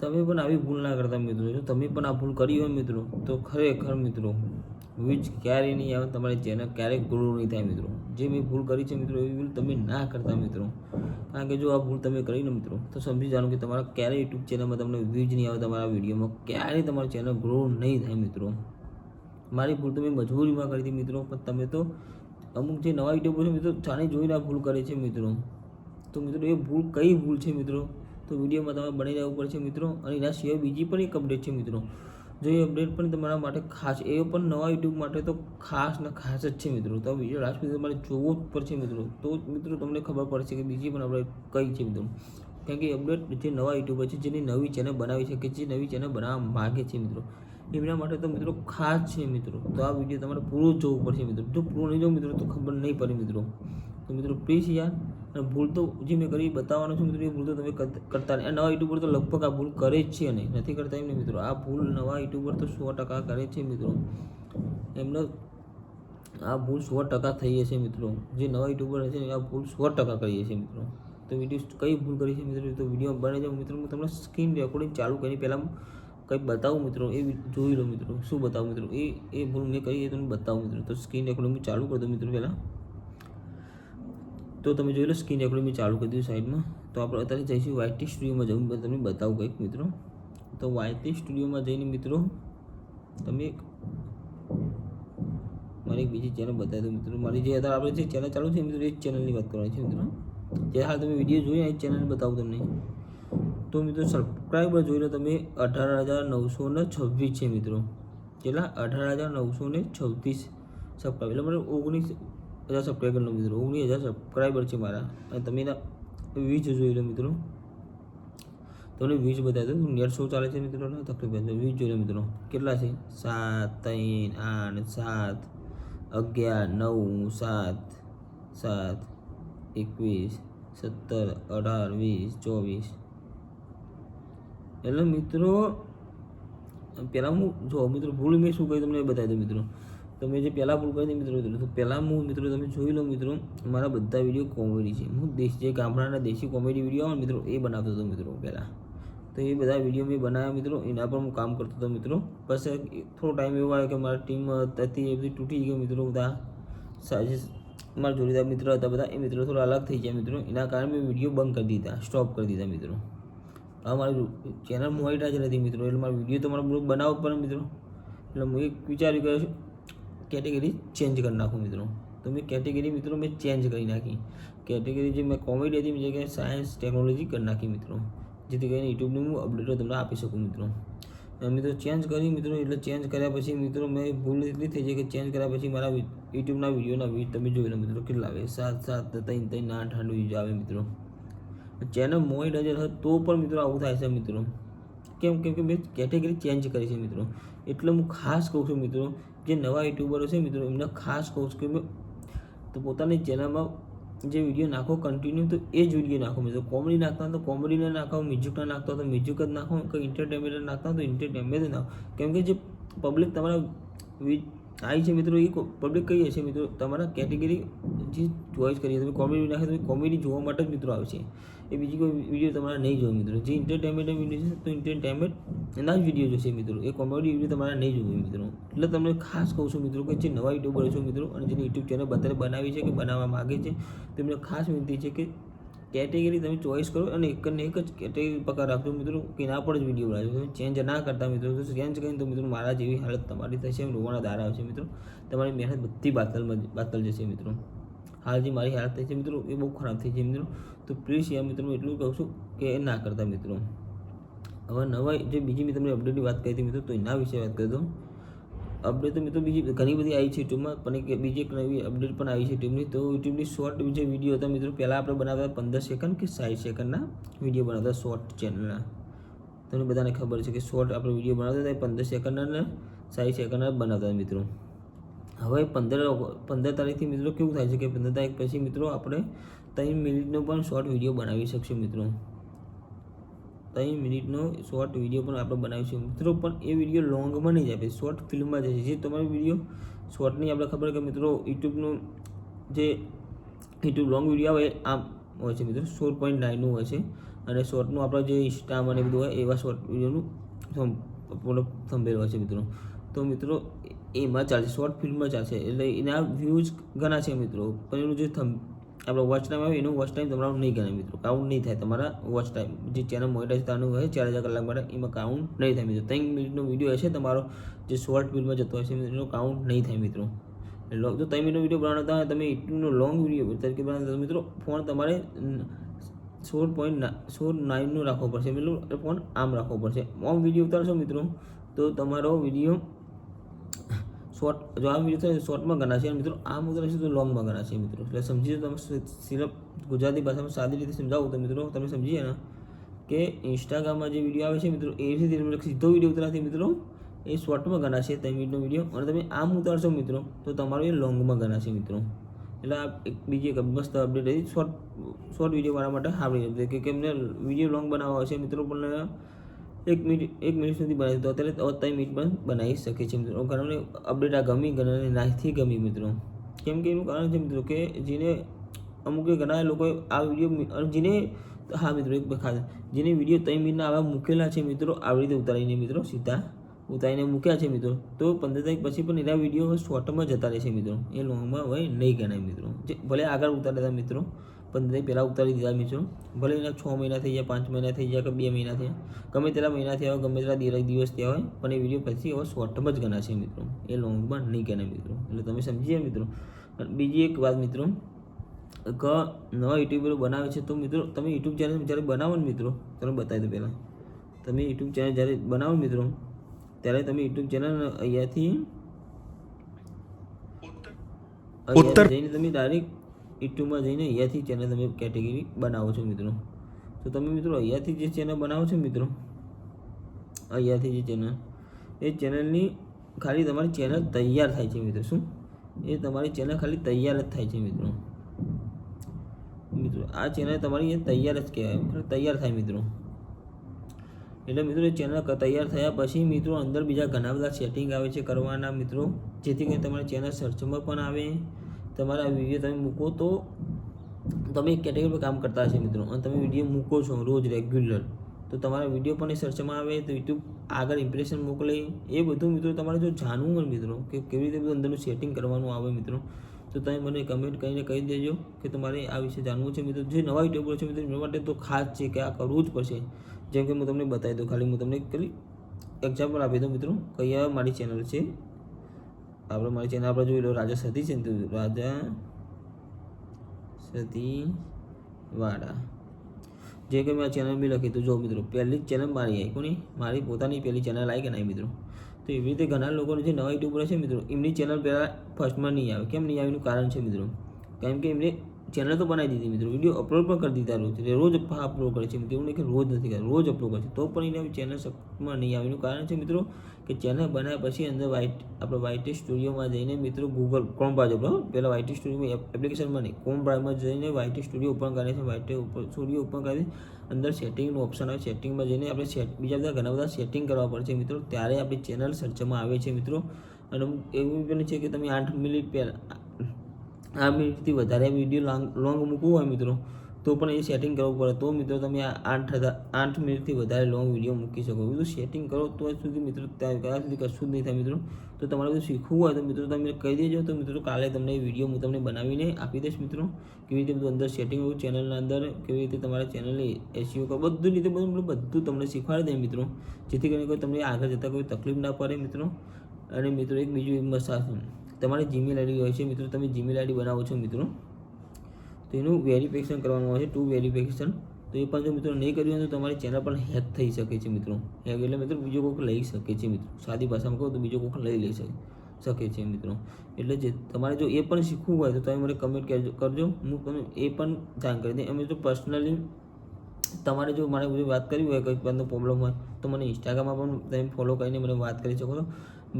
તમે પણ આવી ભૂલ ના કરતા મિત્રો. જો તમે પણ આ ભૂલ કરી હોય મિત્રો, તો ખરેખર મિત્રો, વીજ ક્યારેય નહીં આવે, તમારી ચેનલ ક્યારેય ગ્રો નહીં થાય મિત્રો. જે મેં ભૂલ કરી છે મિત્રો, એવી ભૂલ તમે ના કરતા મિત્રો. કારણ કે જો આ ભૂલ તમે કરીને મિત્રો, તો સમજી જાણો કે તમારા ક્યારેય યુટ્યુબ ચેનલમાં તમને વ્યૂઝ નહીં આવે, તમારા વિડીયોમાં ક્યારેય તમારી ચેનલ ગ્રો નહીં થાય મિત્રો. મારી ભૂલ તો મેં મજબૂરીમાં કરી હતી મિત્રો, પણ તમે તો અમુક જે નવા યુટ્યુબર છે મિત્રો, જાણી જોઈને આ ભૂલ કરે છે મિત્રો. તો મિત્રો, એ ભૂલ કઈ ભૂલ છે મિત્રો? તો વિડીયોમાં તમારે બની રહેવું પડશે મિત્રો. અને એના સિવાય બીજી પણ એક અપડેટ છે મિત્રો. જો એ અપડેટ પણ તમારા માટે ખાસ, એ પણ નવા યુટ્યુબ માટે તો ખાસ ને ખાસ જ છે મિત્રો. તો વીડિયો લાસ્ટ સુધી તમારે જોવો જ પડશે મિત્રો. તો જ મિત્રો તમને ખબર પડશે કે બીજી પણ અપડેટ કઈ છે મિત્રો. કારણ કે અપડેટ જે નવા યુટ્યુબર છે, જેની નવી ચેનલ બનાવી છે કે જે નવી ચેનલ બનાવવા માગે છે મિત્રો. એમના માટે તો મિત્રો ખાસ છે મિત્રો. તો આ વીડિયો તમારે પૂરો જોવું પડશે મિત્રો. જો પૂરો નહીં જોવું મિત્રો, તો ખબર નહીં પડે મિત્રો. તો મિત્રો પ્લીઝ યાર અને ભૂલ તો જે મેં કરી બતાવવાનો છું મિત્રો, એ ભૂલ તો તમે કર- કરતા નહીં. નવા યુટ્યુબર તો લગભગ આ ભૂલ કરે જ છે નહીં નથી કરતા એમને મિત્રો. આ ભૂલ નવા યુટ્યુબર તો સો ટકા કરે છે મિત્રો. એમનો આ ભૂલ સો ટકા થઈ હશે મિત્રો. જે નવા યુટ્યુબર છે આ ભૂલ સો ટકા કરી હશે મિત્રો. તો વીડિયો કઈ ભૂલ કરી છે મિત્રો? તો વીડિયો બને છે મિત્રો. હું તમને સ્ક્રીન રેકોર્ડિંગ ચાલુ કરી પહેલાં કંઈ બતાવું મિત્રો. એ જોઈ લો મિત્રો. શું બતાવું મિત્રો? એ એ ભૂલ મેં કરી એ તમને બતાવું મિત્રો. તો સ્ક્રીન રેકોર્ડિંગ ચાલુ કરી દો મિત્રો પહેલાં. તો તમે જોઈ લો સ્કીન રેકોર્ડિંગ મેં ચાલુ કરી દીધું સાઈડમાં. તો આપણે અત્યારે જઈશું વાયટી સ્ટુડિયોમાં જવું મેં તમને બતાવું કંઈક મિત્રો. તો વાયટી સ્ટુડિયોમાં જઈને મિત્રો, તમે એક મારી એક બીજી ચેનલ બતાવી દઉં મિત્રો. મારી જે અત્યારે આપણે જે ચેનલ ચાલુ છે મિત્રો એ જ ચેનલની વાત કરવાની છે મિત્રો. જે હાલ તમે વીડિયો જોઈ એ ચેનલ બતાવું તમને. તો મિત્રો સબસ્ક્રાઈબર જોઈ લો તમે અઢાર હજાર નવસો ને છવ્વીસ છે મિત્રો. કેટલા? અઢાર હજાર નવસો ને છવ્વીસ. સબસ્ક્રાઈબર એટલે મને ઓગણીસ હજાર સબસ્ક્રાઈબરનો મિત્રો ઓગણીસ હજાર સબસ્ક્રાઈબર છે મારા. અને તમે એના વીજ જોઈ લો મિત્રો. તમને વીજ બતાવી દઉં, નેટ શો ચાલે છે મિત્રો તકલીફ વીજ જોઈ લો મિત્રો. કેટલા છે? સાત, ત્રણ, આઠ, સાત, અગિયાર, નવ, સાત સાત, એકવીસ, સત્તર, અઢાર, વીસ, ચોવીસ. એટલે મિત્રો પહેલાં હું જો મિત્રો ભૂલ મેં શું કહ્યું તમને બતાવી દઉં મિત્રો. તમે જે પહેલાં ભૂલ કરી મિત્રો મિત્રો તો પહેલાં હું મિત્રો, તમે જોઈ લો મિત્રો, મારા બધા વીડિયો કોમેડી છે. હું દેશ, જે ગામડાના દેશી કોમેડી વીડિયો આવે મિત્રો, એ બનાવતો હતો મિત્રો પહેલાં. તો એ બધા વીડિયો મેં બનાવ્યા મિત્રો, એના પર હું કામ કરતો હતો મિત્રો. પછી થોડો ટાઈમ એવો આવ્યો કે મારા ટીમ હતી એ બધી તૂટી ગઈ મિત્રો બધા. મારા જોડીદાર મિત્રો હતા બધા, એ મિત્રો થોડા અલગ થઈ ગયા મિત્રો. એના કારણે મેં વીડિયો બંધ કરી દીધા સ્ટોપ કરી દીધા મિત્રો. હવે મારી ચેનલ મોનિટાઈઝ જ નથી મિત્રો, એટલે મારો વીડિયો તો મારો બનાવવો પણ પડે મિત્રો. એટલે હું એક વિચાર્યું કે કેટેગરી ચેન્જ કરી નાખું મિત્રો. તો મેં કેટેગરી મિત્રો મેં ચેન્જ કરી નાખી. કેટેગરી જે મેં કોમેડી હતી મેં જગ્યાએ સાયન્સ ટેકનોલોજી કરી નાખી મિત્રો. જેથી કરીને યુટ્યુબની હું અપડેટો તમને આપી શકું મિત્રો. મિત્રો ચેન્જ કરી મિત્રો, એટલે ચેન્જ કર્યા પછી મિત્રો મેં ભૂલ એટલી થઈ જાય કે ચેન્જ કર્યા પછી મારા યુટ્યુબના વિડીયોના વ્યૂઝ તમે જોઈ લો મિત્રો, કેટલા આવે? સાત સાત, ત્રણ ત્રણ, આઠ આઠ વ્યૂઝ આવે મિત્રો. ચેનલ મોનિટાઈઝર હોય તો પણ મિત્રો આવું થાય છે મિત્રો. કેમ? કેમ કે મેં કેટેગરી ચેન્જ કરી છે મિત્રો. એટલે હું ખાસ કહું છું મિત્રો જે નવા યુટ્યુબરો છે મિત્રો, એમને ખાસ કહું છું કે તો પોતાની ચેનલમાં જે વીડિયો નાખો કન્ટિન્યુ તો એ જ વીડિયો નાખો મિત્રો. કોમેડી નાખતા તો કોમેડીને નાખો મ્યુઝિકના નાખતા હોય તો મ્યુઝિક જ નાખો, કંઈ એન્ટરટેનમેન્ટ નાખતા તો એન્ટરટેનમેન્ટ નાખો. કેમ કે જે પબ્લિક તમારા આવી છે મિત્રો, એ પબ્લિક કહીએ હશે મિત્રો, તમારા કેટેગરી જે ચોઈસ કરીએ, તમે કોમેડી નાખે તો કોમેડી જોવા માટે જ મિત્રો આવશે એ બીજી કોઈ વીડિયો તમારે નહીં જોવે મિત્રો. જે એન્ટરટેનમેન્ટ વીડિયો છે, તો એન્ટરટેનમેન્ટ એના જ વીડિયો જોશે મિત્રો. એ કોમેડી વીડિયો તમારે નહીં જોવે મિત્રો. એટલે તમને ખાસ કહું છું મિત્રો કે જે નવા યુટ્યુબર છો મિત્રો, અને જેની યુટ્યુબ ચેનલ બધાને બનાવી છે કે બનાવવા માગે છે તેમને ખાસ વિનંતી છે કે કેટેગરી તમે ચોઈસ કરો અને એક ને એક જ કેટેગરી પકડ રાખજો મિત્રો, કે ના પણ જ વીડિયો બનાવજો. તમે ચેન્જ ના કરતા મિત્રો, તો ચેન્જ કરીને તો મિત્રો મારા જેવી હાલત તમારી થશે રોવાના દારા આવશે મિત્રો. તમારી મહેનત બધી બાતલમાં બાતલ જશે મિત્રો. હાલ જે મારી હાલત થઈ છે મિત્રો, એ બહુ ખરાબ થઈ છે મિત્રો. તો પ્લીઝ યાર મિત્રો એટલું કહું છું કે ના કરતા મિત્રો. હવે નવા જે બીજી મેં તમને અપડેટની વાત કરી હતી મિત્રો, તો એના વિશે વાત કરી દઉં. અપડેટ તો મિત્રો બીજી ઘણી બધી આવી છે યુટ્યુબમાં પણ એક બીજી એક નવી અપડેટ પણ આવી છે યુટ્યુબની તો યુટ્યુબની શોર્ટ જે વીડિયો હતા મિત્રો, પહેલાં આપણે બનાવતા પંદર સેકન્ડ કે સાઠ સેકન્ડના વીડિયો બનાવતા શોર્ટ ચેનલના તમને બધાને ખબર છે કે શોર્ટ આપણે વીડિયો બનાવતા હતા પંદર સેકન્ડના ને સાઠ સેકન્ડના બનાવતા મિત્રો. હવે પંદર પંદર તારીખથી મિત્રો કેવું થાય છે કે પંદર તારીખ પછી મિત્રો આપણે ત્રણ મિનિટનો પણ શોર્ટ વીડિયો બનાવી શકશું મિત્રો. ત્રણ મિનિટનો શોર્ટ વીડિયો પણ આપણે બનાવીશું. મિત્રો, પણ એ વીડિયો લોંગમાં નહીં જાય શોર્ટ ફિલ્મમાં જશે જે તમારો વીડિયો શોર્ટની આપણે ખબર કે મિત્રો યુટ્યુબનું જે યુટ્યુબ લોંગ વીડિયો આવે, આમ હોય છે મિત્રો. સોળ પોઈન્ટ નાઇનનું હોય છે. અને શોર્ટનું આપણો જે ઇન્સ્ટામાં અને બધું હોય, એવા શોર્ટ વિડીયોનું થંભેલ હોય છે મિત્રો. તો મિત્રો, એમાં ચાલશે. શોર્ટ ફિલ્મમાં ચાલશે. એટલે એના વ્યૂઝ ઘણા છે મિત્રો. પણ એનું જે થંભ આપણો વોચ ટાઈમ આવે, એનો વોચ ટાઈમ તમારો નહીં ગણાય મિત્રો. કાઉન્ટ નહીં થાય તમારા વોચ ટાઈમ જે ચેનલ મોનિટાઈઝ થવાનું હોય, ચાર હજાર કલાક માટે એમાં કાઉન્ટ નહીં થાય મિત્રો. ત્રણ મિનિટનો વીડિયો હશે, તમારો જે શોર્ટ ફિલ્મમાં જતો હશે, એનો કાઉન્ટ નહીં થાય મિત્રો. એટલે જો ત્રણ મિનિટનો વીડિયો બનાવતા હોય, તમે એટલું લોંગ વીડિયો તરીકે બનાવતા મિત્રો ફોન તમારે સોળ પોઈન્ટ સોળ નાઇનનું રાખવો પડશે. મિત્રો ફોન આમ રાખવો પડશે. આમ વીડિયો ઉતારશો મિત્રો, તો તમારો વીડિયો શોર્ટ જો આ વીડિયો થાય શોર્ટમાં ગણાશે અને મિત્રો આમ ઉતારશે તો લોંગમાં ગણાશે મિત્રો એટલે સમજી તમે સિર્ફ ગુજરાતી ભાષામાં સાદી રીતે સમજાવું તો મિત્રો તમે સમજીએ ને કે ઇન્સ્ટાગ્રામમાં જે વીડિયો આવે છે મિત્રો એ રીતે તમને સીધો વીડિયો ઉતરાથી મિત્રો એ શોર્ટમાં ગણાશે ત્રણ મિનિટનો વીડિયો અને તમે આમ ઉતારશો મિત્રો તો તમારો એ લોંગમાં ગણાશે મિત્રો એટલે આ એક બીજી એક મસ્ત અપડેટ હતી શોર્ટ શોર્ટ વીડિયો વાળા માટે સારી રીતે કે કેમને વીડિયો લોંગ બનાવવા હશે મિત્રો, પણ એક મિનિટ એક મિનિટ સુધી બનાવી તો અત્યારે ત્રણ મિનિટ પણ બનાવી શકે છે મિત્રો. ઘણાને અપડેટ આ ગમી, ઘણાને નાથી ગમી મિત્રો. કેમ કે એનું કારણ છે મિત્રો કે જેને અમુક ઘણા લોકોએ આ વીડિયો જેને, હા મિત્રો, એક ખાસ. જેને વીડિયો ત્રણ મિનિટના આવા મૂકેલા છે મિત્રો, આવી રીતે ઉતારીને મિત્રો, સીધા ઉતારીને મૂક્યા છે મિત્રો. તો પંદર તારીખ પછી પણ એના વીડિયો શોર્ટમાં જતા રહેશે મિત્રો. એ લોંગમાં હોય નહીં ગણાય મિત્રો. જે ભલે આગળ ઉતાર્યા હતા મિત્રો. પંદર પહેલાં ઉતારી દીધા મિત્રો ભલે એના છ મહિના થઈ જાય પાંચ મહિના થઈ જાય કે બે મહિના થયા. ગમે તેટલા મહિના થયા હોય ગમે તેટલા દિવસ દિવસ થયા હોય પણ એ વીડિયો પછી હવે શોર્ટ જ ગણાશે મિત્રો. એ લોંગમાં નહીં ગણાય મિત્રો. એટલે તમે સમજીએ મિત્રો. બીજી એક વાત મિત્રો કે નવા યુટ્યુબરો બનાવે છે તો મિત્રો તમે યુટ્યુબ ચેનલ જ્યારે બનાવો ને મિત્રો તમે બતાવી દો પહેલાં. તમે યુટ્યુબ ચેનલ જ્યારે બનાવો મિત્રો ત્યારે તમે યુટ્યુબ ચેનલ અહીંયાથી અહીંયા જઈને તમે ડાયરેક્ટ યુટ્યુબમાં જઈને અહીંયાથી ચેનલ તમે કેટેગરી બનાવો છો મિત્રો. તો તમે મિત્રો અહીંયાથી જે ચેનલ બનાવો છો મિત્રો, અહીંયાથી જે ચેનલ એ ચેનલની ખાલી તમારી ચેનલ તૈયાર થાય છે મિત્રો. શું? એ તમારી ચેનલ ખાલી તૈયાર જ થાય છે મિત્રો. મિત્રો, આ ચેનલ તમારી એ તૈયાર જ કહેવાય તૈયાર થાય મિત્રો. એટલે મિત્રો, એ ચેનલ તૈયાર થયા પછી મિત્રો અંદર બીજા ઘણા બધા સેટિંગ આવે છે કરવાના મિત્રો. જેથી કરીને તમારી ચેનલ સર્ચમાં પણ આવે તમારા વીડિયો તમે મૂકો તો તમે એક કેટેગરી પર કામ કરતા હશે મિત્રો. અને તમે વીડિયો મૂકો છો રોજ રેગ્યુલર તો તમારા વીડિયો પણ એ સર્ચમાં આવે, તો યુટ્યુબ આગળ ઇમ્પ્રેશન મોકલે. એ બધું મિત્રો તમારે જો જાણવું હોય મિત્રો, કે કેવી રીતે બધું અંદરનું સેટિંગ કરવાનું આવે મિત્રો, તો તમે મને કમેન્ટ કરીને કહી દેજો કે તમારે આ વિશે જાણવું છે મિત્રો. જે નવા યુટ્યુબર છે મિત્રો, એના માટે તો ખાસ છે કે આ કરવું જ પડશે. જેમ કે હું તમને બતાવી દઉં, ખાલી હું તમને ખાલી એક્ઝામ્પલ આપી દઉં મિત્રો. કયા મારી ચેનલ છે? આપણે મારી ચેનલ આપણે જોઈ લો, રાજા સતી છે રાજા સતી વાડા જે કે મેં ચેનલ બી લખી તો, જો મિત્રો, પહેલી જ ચેનલ મારી આવી કોની? મારી પોતાની પહેલી ચેનલ આવી કે નહીં મિત્રો? તો એવી રીતે ઘણા લોકોને જે નવા યુટ્યુબર છે મિત્રો, એમની ચેનલ પહેલાં ફર્સ્ટમાં નહીં આવે. કેમ નહીં આવે એનું કારણ છે મિત્રો? કેમ કે એમને ચેનલ તો બનાવી દીધી મિત્રો. વીડિયો અપલોડ પણ કરી દીધા રોજ એટલે રોજ અપલોડ કરે છે. એવું નહીં કે રોજ નથી કરતા, રોજ અપલોડ કરે છે. તો પણ એને ચેનલ સપમાં નહીં આવેનું કારણ છે મિત્રો કે ચેનલ બનાવ્યા પછી અંદર વાઇટ આપણે વાઇટ સ્ટુડિયોમાં જઈને મિત્રો ગૂગલ ક્રોમ બ્રાઉઝર પર પહેલાં વાઇટ સ્ટુડિયો એપ્લિકેશનમાં નહીં ક્રોમ બ્રાઉઝરમાં જઈને વાઇટ સ્ટુડિયો ઓપન કરે છે. વ્હાઇટ સ્ટુડિયો ઓપન કરી અંદર સેટિંગનું ઓપ્શન આવે. સેટિંગમાં જઈને આપણે સેટ બીજા બધા ઘણા બધા સેટિંગ કરવા પડશે મિત્રો. ત્યારે આપણી ચેનલ સર્ચમાં આવે છે મિત્રો. અને એવું પણ છે કે તમે આઠ મિનિટ પહેલાં આ મિનિટથી વધારે વીડિયો લોંગ લોંગ મૂકવું હોય મિત્રો, તો પણ એ સેટિંગ કરવું પડે. તો મિત્રો તમે આઠ હજાર, આઠ મિનિટથી વધારે લોંગ વીડિયો મૂકી શકો. બધું સેટિંગ કરો, તો સુધી મિત્રો ત્યાં સુધી કશું જ નહીં થાય મિત્રો. તો તમારે બધું શીખવું હોય તો મિત્રો તમે કહી દેજો. તો મિત્રો કાલે તમને વીડિયો હું તમને બનાવીને આપી દઈશ મિત્રો. કેવી રીતે બધું અંદર સેટિંગ હોય ચેનલના અંદર કેવી રીતે તમારા ચેનલની એસીઓ બધું રીતે બધું બધું તમને શીખવાડી દે મિત્રો. જેથી કરીને કોઈ તમને આગળ જતાં કોઈ તકલીફ ના પડે મિત્રો. અને મિત્રો એક બીજું મસાજ તમારી જીમેલ આઈડી હોય છે. મિત્રો, તમે જીમેલ આઈડી બનાવો છો મિત્રો. તો એનું વેરિફિકેશન કરવાનું હોય છે. ટુ વેરિફિકેશન તો એ પણ જો મિત્રો નહીં કર્યું તો તમારી ચેનલ પણ હેક થઈ શકે છે મિત્રો. હેક એટલે મિત્રો બીજો કોઈક લઈ શકે છે મિત્રો. સાદી ભાષામાં કહું તો બીજો કોઈક લઈ લઈ શકે શકે છે મિત્રો. એટલે જે તમારે જો એ પણ શીખવું હોય તો તમે મને કમેન્ટ કરજો કરજો. હું તમને એ પણ જાણ કરી દઈ અમે તો પર્સનલી તમારે જો મારે બધી વાત કરવી હોય કંઈક પણ પ્રોબ્લેમ હોય તો મને ઇન્સ્ટાગ્રામમાં પણ તમે ફોલો કરીને મને વાત કરી શકો છો.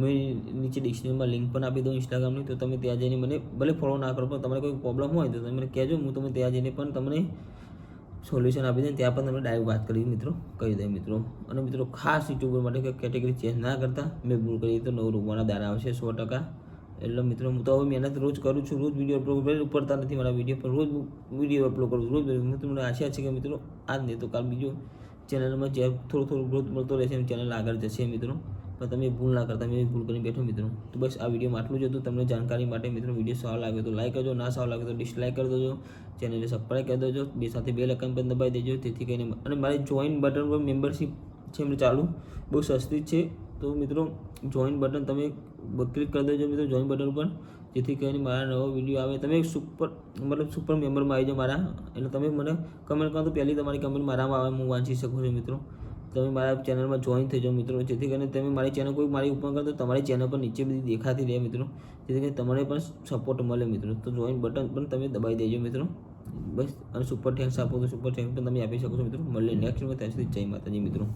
મેં નીચે ડિસ્ક્રિપ્શનમાં લિંક પણ આપી દઉં ઇન્સ્ટાગ્રામની તો તમે ત્યાં જઈને મને ભલે ફોલો ના કરો, પણ તમારે કોઈ પ્રોબ્લેમ હોય તો તમે મને કહેજો, હું તમે ત્યાં જઈને પણ તમને સોલ્યુશન આપી દઉં ત્યાં પણ તમને ડાયરેક્ટ વાત કરી મિત્રો, કહી દે મિત્રો. અને મિત્રો ખાસ યુટ્યુબર માટે કેટેગરી ચેન્જ ના કરતા, મેં ભૂલ કરી તો નવ રૂપિયાના દારા આવશે સો ટકા. એટલે મિત્રો હું તો હવે મહેનત રોજ કરું છું, રોજ વીડિયો અપલોડ કરી ઉપડતા નથી મારા વીડિયો પણ રોજ વીડિયો અપલોડ કરું છું, રોજ મિત્રો મને આશા છે કે મિત્રો આજ નહીં તો કાલ બીજો ચેનલમાં જે થોડું થોડું ગ્રોથ મળતો રહેશે ચેનલ આગળ જશે મિત્રો. પણ તમે ભૂલ ના કરતા, મેં ભૂલ કરીને બેઠો મિત્રો તો બસ આ વિડીયોમાં આટલું જ હતું. તમને જાણકારી માટે મિત્રો વીડિયો સારો લાગે તો લાઈક કરજો, ના સારો લાગે તો ડિસલાઇક કરી દેજો. ચેનલને સબસ્ક્રાઈબ કરી દેજો. બે સાથે બે લકન પણ દબાવી દેજો, જેથી કરીને અને મારી જોઈન બટન પર મેમ્બરશિપ છે એમને ચાલુ. બહુ સસ્તી જ છે. તો મિત્રો જોઈન બટન તમે ક્લિક કરી દેજો મિત્રો જોઈન બટન પર જેથી કરીને મારા નવો વીડિયો આવે. તમે સુપર મતલબ સુપર મેમ્બરમાં આવી જાઓ મારા. એટલે તમે મને કમેન્ટ કરો તો પહેલી તમારી કમેન્ટ મારામાં આવે, હું વાંચી શકું છું મિત્રો. તમે મારા ચેનલમાં જોઈન થઈ જાઓ મિત્રો. જેથી કરીને તમે મારી ચેનલ કોઈ મારી ઉપર કરો તો તમારી ચેનલ પર નીચે બધી દેખાતી રહે મિત્રો. જેથી કરીને તમને પણ સપોર્ટ મળે મિત્રો. તો જોઈન બટન પણ તમે દબાવી દેજો મિત્રો. બસ, અને સુપર થેન્ક્સ આપો તો સુપર થેન્ક્સ પણ તમે આપી શકો છો મિત્રો. મળીએ નેક્સ્ટ ત્યાં સુધી જય માતાજી મિત્રો.